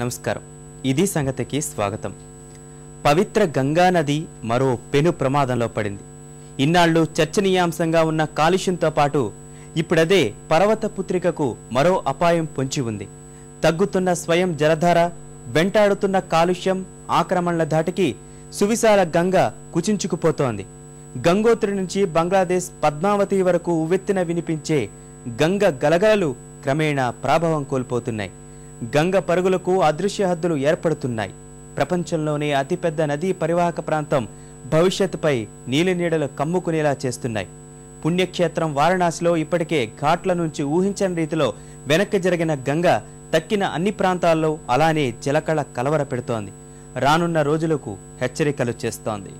నమస్కారం. ఇది సంగతికి స్వాగతం. పవిత్ర గంగా నది మరో పెను ప్రమాదంలో పడింది. ఇన్నాళ్ళు చర్చనీయాంశంగా ఉన్న కాలుష్యంతో పాటు ఇప్పుడదే పర్వత పుత్రికకు మరో అపాయం పొంచి ఉంది. తగ్గుతున్న స్వయం జలధార వెంటాడుతున్న కాలుష్యం ఆక్రమణల ధాటికి సువిశాల గంగ కుచించుకుపోతోంది. గంగోత్రి నుంచి బంగ్లాదేశ్ పద్మావతి వరకు ఉవ్వెత్తిన వినిపించే గంగ గలగలలు క్రమేణా ప్రాభవం కోల్పోతున్నాయి. గంగ పరుగులకు అదృశ్య హద్దులు ఏర్పడుతున్నాయి. ప్రపంచంలోనే అతిపెద్ద నదీ పరివాహక ప్రాంతం భవిష్యత్తుపై నీలినీడలు కమ్ముకునేలా చేస్తున్నాయి. పుణ్యక్షేత్రం వారణాసిలో ఇప్పటికే ఘాట్ల నుంచి ఊహించని రీతిలో వెనక్కి జరిగిన గంగ తక్కిన అన్ని ప్రాంతాల్లో అలానే జలకళ కలవర పెడుతోంది రానున్న రోజులకు హెచ్చరికలు చేస్తోంది.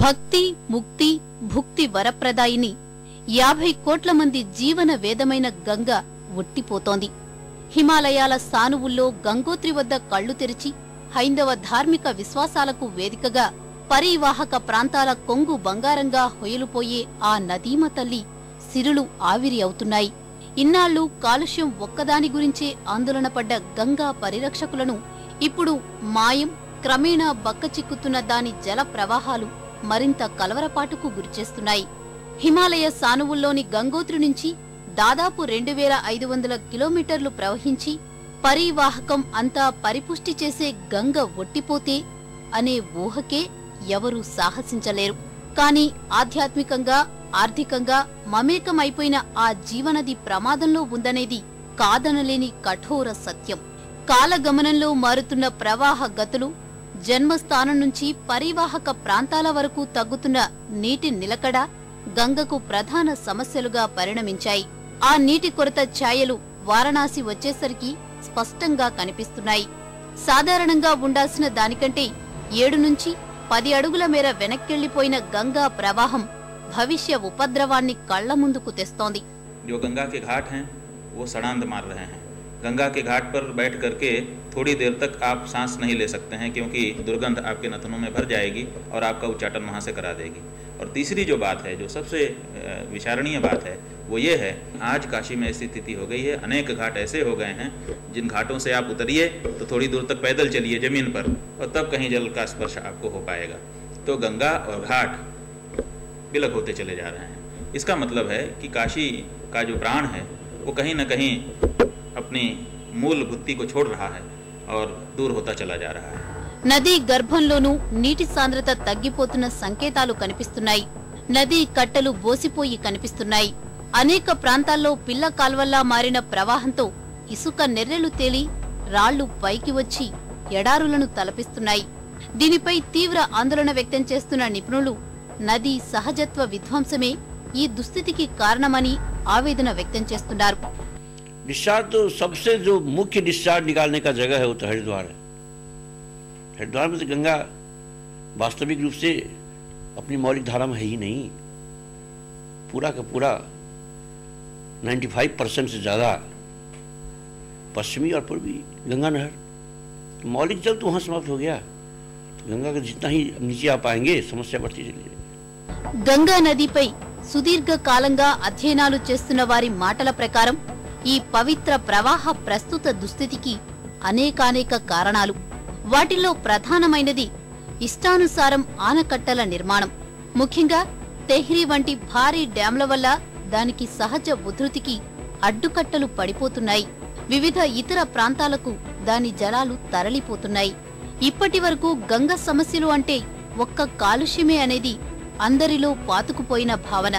భక్తి ముక్తి భుక్తి వరప్రదాయిని యాభై కోట్ల మంది జీవన వేదమైన గంగ ఒట్టిపోతోంది. హిమాలయాల సానువుల్లో గంగోత్రి వద్ద కళ్ళు తెరిచి హైందవ ధార్మిక విశ్వాసాలకు వేదికగా పరివాహక ప్రాంతాల కొంగు బంగారంగా హొయలుపోయే ఆ నదీమ తల్లి సిరులు ఆవిరి అవుతున్నాయి. ఇన్నాళ్ళు కాలుష్యం ఒక్కదాని గురించే ఆందోళన పడ్డ గంగా పరిరక్షకులను ఇప్పుడు మాయం క్రమేణా బక్కచిక్కుతున్న దాని జల ప్రవాహాలు మరింత కలవరపాటుకు గురిచేస్తున్నాయి. హిమాలయ సానువుల్లోని గంగోత్రి నుంచి దాదాపు రెండు వేల ఐదు వందల కిలోమీటర్లు ప్రవహించి పరివాహకం అంతా పరిపుష్టి చేసే గంగ ఒట్టిపోతే అనే ఊహకే ఎవరూ సాహసించలేరు. కాని ఆధ్యాత్మికంగా ఆర్థికంగా మమేకమైపోయిన ఆ జీవనది ప్రమాదంలో ఉందనేది కాదనలేని కఠోర సత్యం. కాలగమనంలో మారుతున్న ప్రవాహ గతులు జన్మస్థానం నుంచి పరివాహక ప్రాంతాల వరకు తగ్గుతున్న నీటి నిలకడ గంగకు ప్రధాన సమస్యలుగా పరిణమించాయి ఆ నీటి కొరత ఛాయలు వారణాసి వచ్చేసరికి స్పష్టంగా కనిపిస్తున్నాయి సాధారణంగా ఉండాల్సిన దానికంటే ఏడు నుంచి పది అడుగుల మేర వెనక్కెళ్లిపోయిన గంగా ప్రవాహం భవిష్య ఉపద్రవాన్ని కళ్ల ముందుకు తెస్తోంది जो गंगा के घाट हैं वो सड़ांद मार रहे हैं गंगा के घाट पर बैठ करके थोड़ी देर तक आप सांस नहीं ले सकते हैं, क्योंकि दुर्गंध आपके नथनों में भर जाएगी और आपका उच्चाटन वहाँ से करा देगी। और तीसरी जो बात है, जो सबसे विचारणीय बात है, वो ये है, आज काशी में ऐसी स्थिति हो गई है, अनेक घाट ऐसे हो गए हैं, जिन घाटों से आप उतरिए तो थोड़ी दूर तक पैदल चलिए ज़मीन पर और तब कहीं जल का स्पर्श आपको हो पाएगा। तो गंगा और घाट बिलक होते चले जा रहे हैं। इसका मतलब है कि काशी का जो प्राण है, वो कहीं ना कहीं अपनी मूल बुद्धि को छोड़ रहा है और दूर होता चला जा रहा है నదీ గర్భంలోనూ నీటి సాంద్రత తగ్గిపోతున్న సంకేతాలు కనిపిస్తున్నాయి నదీ కట్టలు బోసిపోయి కనిపిస్తున్నాయి అనేక ప్రాంతాల్లో పిల్ల కాల్వల్లా మారిన ప్రవాహంతో ఇసుక నెర్రెలు తేలి రాళ్లు పైకి వచ్చి ఎడారులను తలపిస్తున్నాయి దీనిపై తీవ్ర ఆందోళన వ్యక్తం చేస్తున్న నిపుణులు నది సహజత్వ విధ్వంసమే ఈ దుస్థితికి కారణమని ఆవేదన వ్యక్తం చేస్తున్నారు डिस्चार्ज तो सबसे जो मुख्य डिस्चार्ज निकालने का जगह है वो तो हरिद्वार है हरिद्वार में तो गंगा वास्तविक रूप से अपनी मौलिक धारा में है ही नहीं पूरा का पूरा 95 परसेंट से ज़्यादा पश्चिमी और पूर्वी गंगा नहर तो मौलिक जल तो वहाँ समाप्त हो गया तो गंगा का जितना ही नीचे आ पाएंगे समस्या बढ़ती चली जाएगी గంగా నదిపై సుదీర్ఘ కాలంగా అధ్యయనాలు చేస్తున్న వారి మాటల ప్రకారం ఈ పవిత్ర ప్రవాహ ప్రస్తుత దుస్థితికి అనేకానేక కారణాలు. వాటిల్లో ప్రధానమైనది ఇష్టానుసారం ఆనకట్టల నిర్మాణం. ముఖ్యంగా తెహ్రీ వంటి భారీ డ్యాంల వల్ల దానికి సహజ ఉధృతికి అడ్డుకట్టలు పడిపోతున్నాయి. వివిధ ఇతర ప్రాంతాలకు దాని జలాలు తరలిపోతున్నాయి. ఇప్పటి వరకు గంగ సమస్యలు అంటే ఒక్క కాలుష్యమే అనేది అందరిలో పాతుకుపోయిన భావన.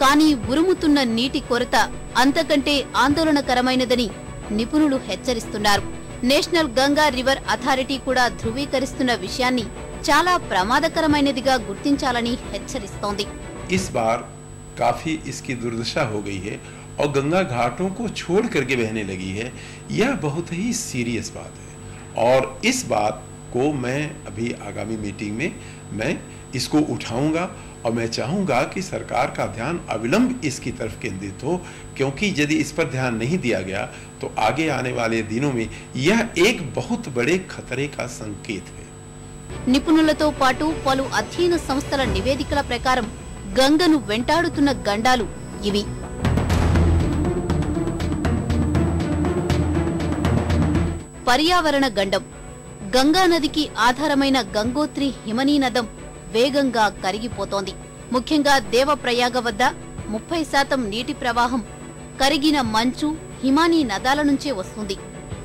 కానీ ఉరుముతున్న నీటి కొరత అంతకంటే ఆందోళనకరమైనదని నిపుణులు హెచ్చరిస్తున్నారు నేషనల్ గంగా రివర్ అథారిటీ కూడా ధృవీకరిస్తున్న విషయాన్ని చాలా ప్రమాదకరమైనదిగా గుర్తించాలని హెచ్చరిస్తోంది इस बार काफी इसकी दुर्दशा हो गई है और गंगा घाटों को छोड़ करके बहने लगी है यह बहुत ही सीरियस बात है और इस बात को मैं अभी आगामी मीटिंग में मैं इसको उठाऊंगा और मैं चाहूंगा कि सरकार का ध्यान अविलंब इसकी तरफ केंद्रित हो क्योंकि यदि इस पर ध्यान नहीं दिया गया तो आगे आने वाले दिनों में यह एक बहुत बड़े खतरे का संकेत है నిపుణులతో పాటు పలు అధ్యయన సంస్థల నివేదికల ప్రకారం గంగను వెంటాడుతున్న గండాలు ఇవి పర్యావరణ గండం గంగా నదికి ఆధారమైన గంగోత్రి హిమనీనదం వేగంగా కరిగిపోతోంది. ముఖ్యంగా దేవప్రయాగ వద్ద ముప్పై శాతం నీటి ప్రవాహం కరిగిన మంచు హిమానీ నదాల నుంచే వస్తుంది.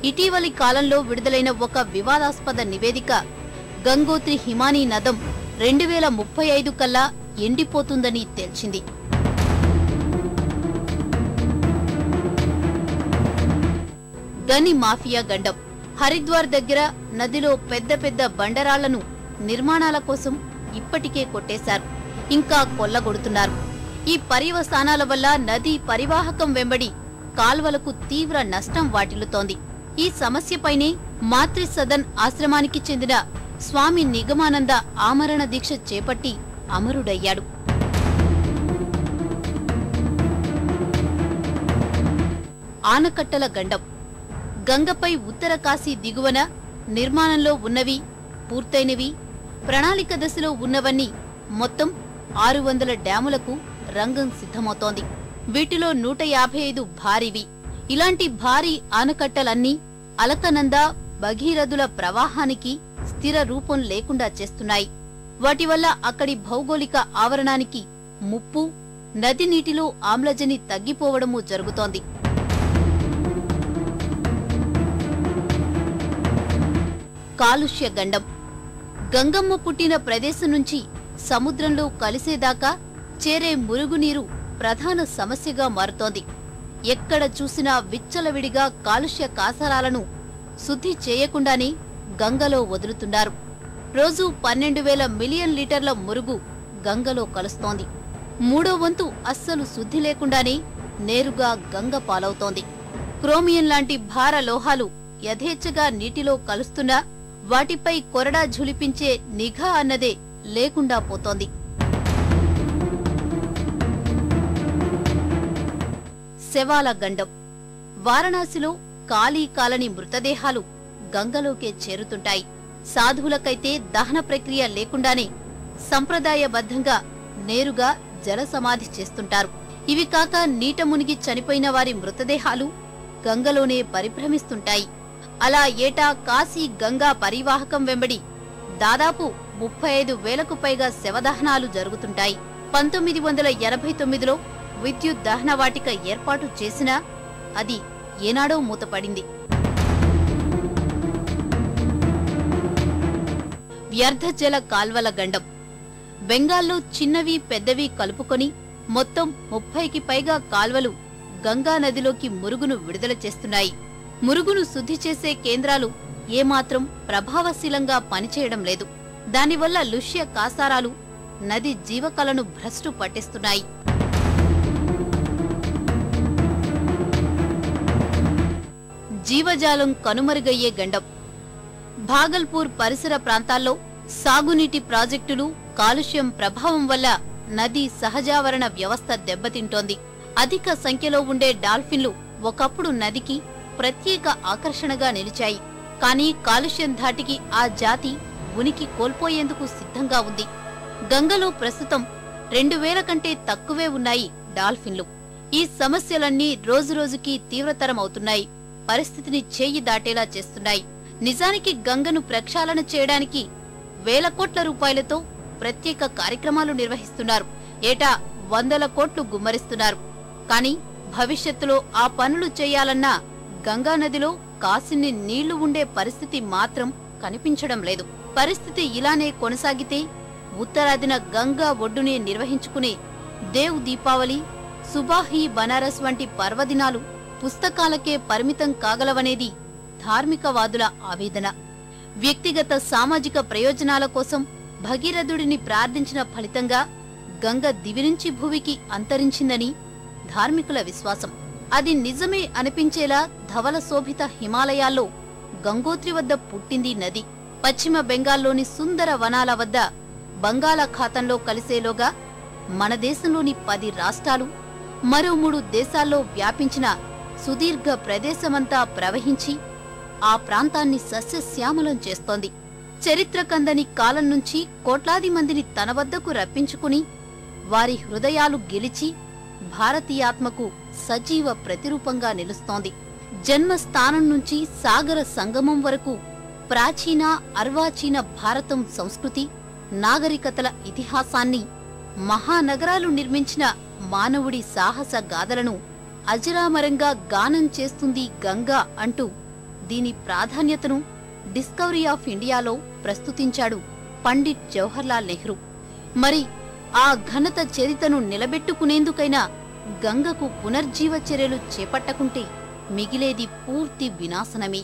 ఇటీవలి కాలంలో విడుదలైన ఒక వివాదాస్పద నివేదిక గంగోత్రి హిమానీ నదం రెండు వేల ముప్పై ఐదు కల్లా ఎండిపోతుందని తేల్చింది. గని మాఫియా గండం హరిద్వార్ దగ్గర నదిలో పెద్ద పెద్ద బండరాళ్ళను నిర్మాణాల కోసం ఇప్పటికే కొట్టేశారు. ఇంకా కొల్లగొడుతున్నారు. ఈ పర్యవసానాల వల్ల నది పరివాహకం వెంబడి కాల్వలకు తీవ్ర నష్టం వాటిల్లుతోంది. ఈ సమస్యపైనే మాతృ సదన్ ఆశ్రమానికి చెందిన స్వామి నిగమానంద ఆమరణ దీక్ష చేపట్టి అమరుడయ్యాడు. ఆనకట్టల గండం. గంగపై ఉత్తర కాశీ దిగువన నిర్మాణంలో ఉన్నవి పూర్తయినవి ప్రణాళిక దశలో ఉన్నవన్నీ మొత్తం ఆరు వందల డ్యాములకు రంగం సిద్ధమవుతోంది. వీటిలో నూట యాభై ఐదు భారీవి. ఇలాంటి భారీ ఆనకట్టలన్నీ అలకనంద భగీరథుల ప్రవాహానికి స్థిర రూపం లేకుండా చేస్తున్నాయి. వాటి వల్ల అక్కడి భౌగోళిక ఆవరణానికి ముప్పు నది నీటిలో ఆమ్లజని తగ్గిపోవడము జరుగుతోంది. కాలుష్య గండం. గంగమ్మ పుట్టిన ప్రదేశం నుంచి సముద్రంలో కలిసేదాకా చేరే మురుగునీరు ప్రధాన సమస్యగా మారుతోంది. ఎక్కడ చూసినా విచ్చలవిడిగా కాలుష్య కాసరాలను శుద్ధి చేయకుండానే గంగలో వదులుతున్నారు. రోజు పన్నెండు వేల మిలియన్ లీటర్ల మురుగు గంగలో కలుస్తోంది. మూడో వంతు అస్సలు శుద్ధి లేకుండానే నేరుగా గంగ పాలవుతోంది. క్రోమియం లాంటి భార లోహాలు యథేచ్ఛగా నీటిలో కలుస్తున్నా వాటిపై కొరడా ఝులిపించే నిఘా అన్నదే లేకుండా పోతోంది. శవాల గండం. వారణాసిలో కాళీ కాలని మృతదేహాలు గంగలోకే చేరుతుంటాయి. సాధువులకైతే దహన ప్రక్రియ లేకుండానే సంప్రదాయబద్ధంగా నేరుగా జల సమాధి చేస్తుంటారు. ఇవి కాక నీట మునిగి చనిపోయిన వారి మృతదేహాలు గంగలోనే పరిభ్రమిస్తుంటాయి. అలా ఏటా కాశీ గంగా పరివాహకం వెంబడి దాదాపు ముప్పై ఐదు వేలకు పైగా శవదహనాలు జరుగుతుంటాయి. పంతొమ్మిది వందల ఎనభై తొమ్మిదిలో విద్యుత్ దహన వాటిక ఏర్పాటు చేసినా అది ఏనాడో మూతపడింది. వ్యర్థజల కాల్వల గండం. బెంగాల్లో చిన్నవి పెద్దవి కలుపుకొని మొత్తం ముప్పైకి పైగా కాల్వలు గంగా నదిలోకి మురుగును విడుదల చేస్తున్నాయి. మురుగును శుద్ధి చేసే కేంద్రాలు ఏమాత్రం ప్రభావశీలంగా పనిచేయడం లేదు. దానివల్ల లుష్య కాసారాలు నది జీవకలను భ్రష్టు పట్టిస్తున్నాయి. జీవజాలం కనుమరుగయ్యే గండం. భాగల్పూర్ పరిసర ప్రాంతాల్లో సాగునీటి ప్రాజెక్టులు కాలుష్యం ప్రభావం వల్ల నది సహజావరణ వ్యవస్థ దెబ్బతింటోంది. అధిక సంఖ్యలో ఉండే డాల్ఫిన్లు ఒకప్పుడు నదికి ప్రత్యేక ఆకర్షణగా నిలిచాయి. కానీ కాలుష్యం ధాటికి ఆ జాతి ఉనికి కోల్పోయేందుకు సిద్ధంగా ఉంది. గంగలో ప్రస్తుతం రెండు వేల కంటే తక్కువే ఉన్నాయి డాల్ఫిన్లు. ఈ సమస్యలన్నీ రోజురోజుకీ తీవ్రతరమవుతున్నాయి. పరిస్థితిని చేయి దాటేలా చేస్తున్నాయి. నిజానికి గంగను ప్రక్షాళన చేయడానికి వేల కోట్ల రూపాయలతో ప్రత్యేక కార్యక్రమాలు నిర్వహిస్తున్నారు. ఏటా వందల కోట్లు గుమ్మరిస్తున్నారు. కానీ భవిష్యత్తులో ఆ పనులు చేయాలన్నా గంగా నదిలో కాసిన్ని నీళ్ళు ఉండే పరిస్థితి మాత్రం కనిపించడం లేదు. పరిస్థితి ఇలానే కొనసాగితే ఉత్తరాదిన గంగా ఒడ్డునే నిర్వహించుకునే దేవ్ దీపావళి సుబాహి బనారస్ వంటి పర్వదినాలు పుస్తకాలకే పరిమితం కాగలవనేది ధార్మికవాదుల ఆవేదన. వ్యక్తిగత సామాజిక ప్రయోజనాల కోసం భగీరథుడిని ప్రార్థించిన ఫలితంగా గంగ దివి నుంచి భూమికి అంతరించిందని ధార్మికుల విశ్వాసం. అది నిజమే అనిపించేలా ధవల శోభిత హిమాలయాల్లో గంగోత్రి వద్ద పుట్టింది నది. పశ్చిమ బెంగాల్లోని సుందర వనాల వద్ద బంగాళాఖాతంలో కలిసేలోగా మన దేశంలోని పది రాష్ట్రాలు మరో మూడు దేశాల్లో వ్యాపించిన సుదీర్ఘ ప్రదేశమంతా ప్రవహించి ఆ ప్రాంతాన్ని సస్యశ్యామలం చేస్తోంది. చరిత్రకందని కాలం నుంచి కోట్లాది మందిని తన వద్దకు రప్పించుకుని వారి హృదయాలు గెలిచి భారతీయాత్మకు సజీవ ప్రతిరూపంగా నిలుస్తోంది. జన్మస్థానం నుంచి సాగర సంగమం వరకు ప్రాచీన అర్వాచీన భారతం సంస్కృతి నాగరికతల ఇతిహాసాన్ని మహానగరాలు నిర్మించిన మానవుడి సాహస గాథలను అజరామరంగా గానం చేస్తుంది గంగా అంటూ దీని ప్రాధాన్యతను డిస్కవరీ ఆఫ్ ఇండియాలో ప్రస్తుతించాడు పండిట్ జవహర్లాల్ నెహ్రూ. మరి ఆ ఘనత చరితను నిలబెట్టుకునేందుకైనా గంగకు పునర్జీవ చర్యలు చేపట్టకుంటే మిగిలేది పూర్తి వినాశనమే.